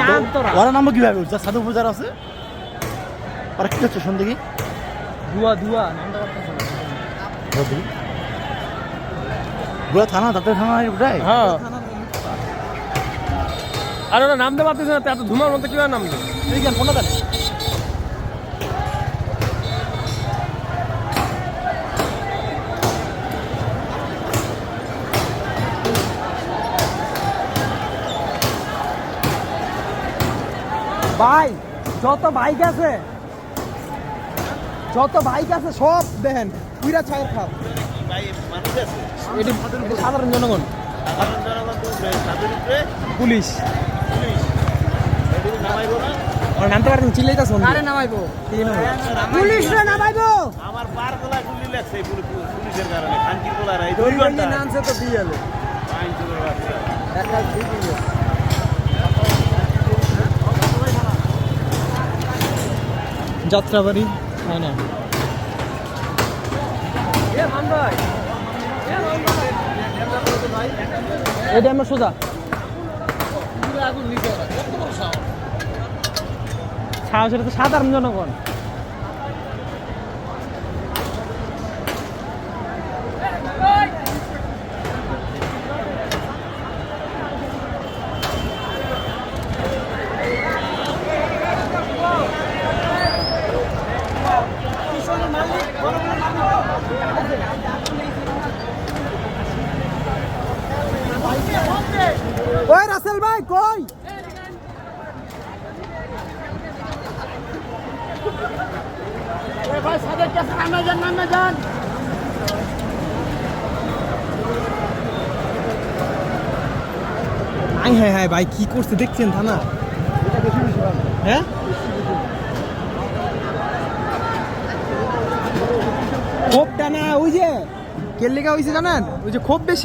নাম তোরা। ওরা নামবো কীভাবে উঠছে সাধু পূজার আছে? ওরা কি হচ্ছে শুন দেখি ধুয়া ধুয়া বুড়া থানা দাঁতের থানা ওটাই হ্যাঁ। আর ওরা নামতে পারতেছে না এত ধুমার মধ্যে কীভাবে নামবে? ঠিক আছে ফোনটা ভাই যত বাইক আছে যত বাইক আছে সব দেখেন পুরা ছায়ের খাপ এটি সাধারণ জনগণ। পুলিশ। নামতে পারেন চিল্লাইতা শুন আরে নামাইবো? পুলিশ রে নামাইবো। আমার বার গলা গুলি লাগছে পুলিশের কারণে। খানকির গলার এই দুই ঘণ্টা নামছে তো দিয়ে যাবে যাত্রাবাড়ি হয় না? এটা আমার সোজা। সাহস এটা তো সাধারণ জনগণ। ওই রাসেল ভাই কই? ভাই সাদের কাছে নামে যান নামে যান। আই হ্যাঁ হ্যাঁ ভাই কি করছে দেখছেন থানা? হ্যাঁ? খোপটা না ওই যে কেল্লিকা হয়েছে জানেন? ওই যে খোপ বেশি।